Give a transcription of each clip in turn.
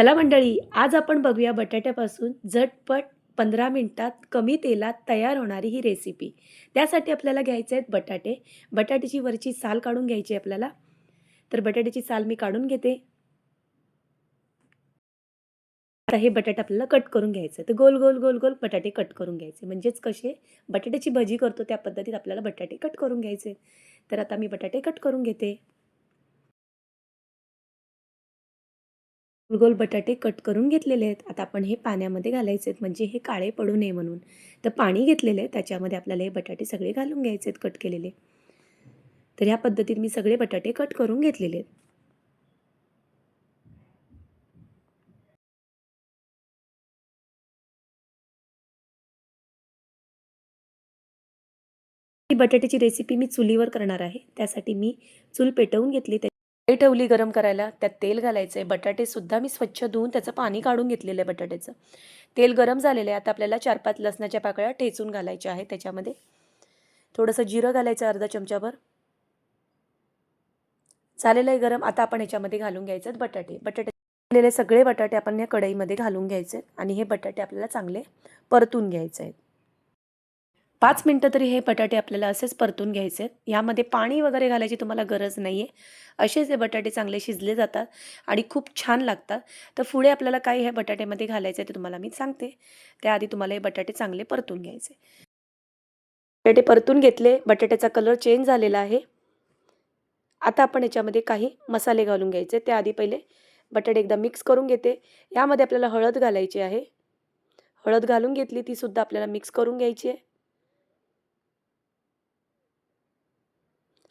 चला मंडळी आज आपण बघूया बटाट्यापासून झटपट पंधरा मिनटात कमी तेलात तयार होणारी ही रेसिपी त्यासाठी आपल्याला घ्यायचे आहेत बटाटे. बटाट्याची वरची साल काढून घ्यायची आहे आपल्याला. तर बटाट्याची साल मी काढून घेते. आता हे बटाटे आपल्याला कट करून घ्यायचं. तर गोल गोल गोल गोल बटाटे कट करून घ्यायचे. म्हणजेच कसे? बटाट्याची भजी करतो त्या पद्धतीत आपल्याला बटाटे कट करून घ्यायचे. तर आता मी बटाटे कट करून घेते. गोल बटाटे कट करून घेतलेले आहेत. आता आपण हे पाण्यामध्ये घालायचे आहेत. म्हणजे हे काळे पडू नये म्हणून. तर पाणी घेतलेलं आहे. त्याच्यामध्ये आपल्याला हे बटाटे सगळे घालून घ्यायचे आहेत कट केलेले. तर ह्या पद्धतीत मी सगळे बटाटे कट करून घेतलेले आहेत. ही बटाट्याची रेसिपी मी चुलीवर करणार आहे. त्यासाठी मी चूल पेटवून घेतली. ते ठेवली गरम करायला त्यात तेल घालायचं आहे बटाटेसुद्धा मी स्वच्छ धुवून त्याचं पाणी काढून घेतलेलं आहे बटाट्याचं. तेल गरम झालेलं आहे आता आपल्याला चार पाच लसणाच्या पाकळ्या ठेचून घालायच्या आहे त्याच्यामध्ये. थोडंसं जिरं घालायचं अर्धा चमचाभर. झालेलं आहे गरम आता आपण याच्यामध्ये घालून घ्यायचं आहेत बटाटे. बटाटे सगळे बटाटे आपण या कढईमध्ये घालून घ्यायचे आहेत आणि हे बटाटे आपल्याला चांगले परतून घ्यायचे आहेत. पाच मिनटं तरी हे बटाटे आपल्याला असेच परतून घ्यायचे आहेत. यामध्ये पाणी वगैरे घालायची तुम्हाला गरज नाही आहे असेच हे बटाटे चांगले शिजले जातात आणि खूप छान लागतात. तर पुढे आपल्याला काय हे बटाट्यामध्ये घालायचं आहे ते तुम्हाला मी सांगते. त्याआधी तुम्हाला हे बटाटे चांगले परतून घ्यायचे. बटाटे परतून घेतले. बटाट्याचा कलर चेंज झालेला आहे. आता आपण याच्यामध्ये काही मसाले घालून घ्यायचे. त्याआधी पहिले बटाटे एकदा मिक्स करून घेते. यामध्ये आपल्याला हळद घालायची आहे. हळद घालून घेतली तीसुद्धा आपल्याला मिक्स करून घ्यायची आहे.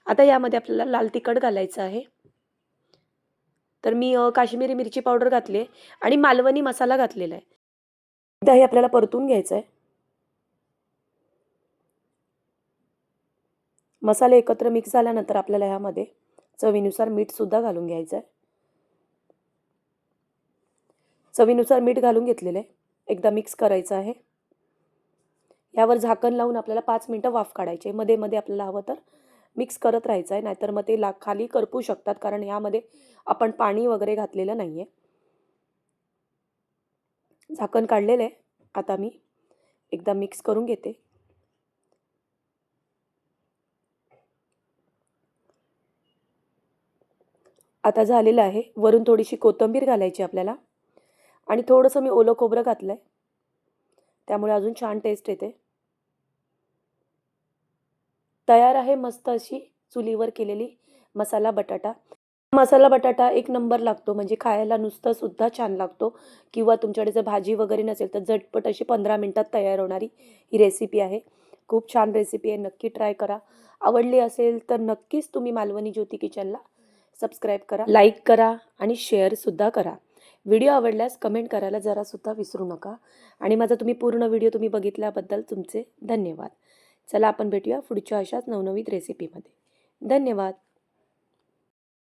आता यामध्ये आपल्याला लाल तिखट घालायचं आहे. तर मी काश्मीरी मिरची पावडर घातली आहे आणि मालवणी मसाला घातलेला आहे. एकदा हे आपल्याला परतून घ्यायचं आहे. मसाले एकत्र मिक्स झाल्यानंतर आपल्याला ह्यामध्ये चवीनुसार मीठसुद्धा घालून घ्यायचं आहे. चवीनुसार मीठ घालून घेतलेलं आहे. एकदा मिक्स करायचं आहे. यावर झाकण लावून आपल्याला पाच मिनटं वाफ काढायचे मध्ये मध्ये आपल्याला हवं तर मिक्स करत राहायचं आहे नाहीतर मग ते ला खाली करपू शकतात कारण यामध्ये आपण पाणी वगैरे घातलेलं नाही आहे झाकण काढलेलं आहे आता मी एकदा मिक्स करून घेते. आता झालेलं आहे वरून थोडीशी कोथिंबीर घालायची आपल्याला. आणि थोडंसं मी ओलं खोबरं घातलं आहे त्यामुळे अजून छान टेस्ट येते. तयार आहे मस्त अशी चुलीवर केलेली मसाला बटाटा. मसाला बटाटा एक नंबर लागतो म्हणजे खायला नुसतं सुद्धा छान लागतो. किंवा तुमच्याकडे जर भाजी वगैरे नसेल तर झटपट अशी पंधरा मिनटात तयार होणारी ही रेसिपी आहे. खूप छान रेसिपी आहे नक्की ट्राय करा. आवडली असेल तर नक्कीच तुम्ही मालवणी ज्योती किचनला सबस्क्राईब करा लाईक करा आणि शेअरसुद्धा करा. व्हिडिओ आवडल्यास कमेंट करायला जरासुद्धा विसरू नका. आणि माझा तुम्ही पूर्ण व्हिडिओ तुम्ही बघितल्याबद्दल तुमचे धन्यवाद. चला आपण भेटूया पुढच्या अशाच नवनवीन रेसिपीमध्ये धन्यवाद.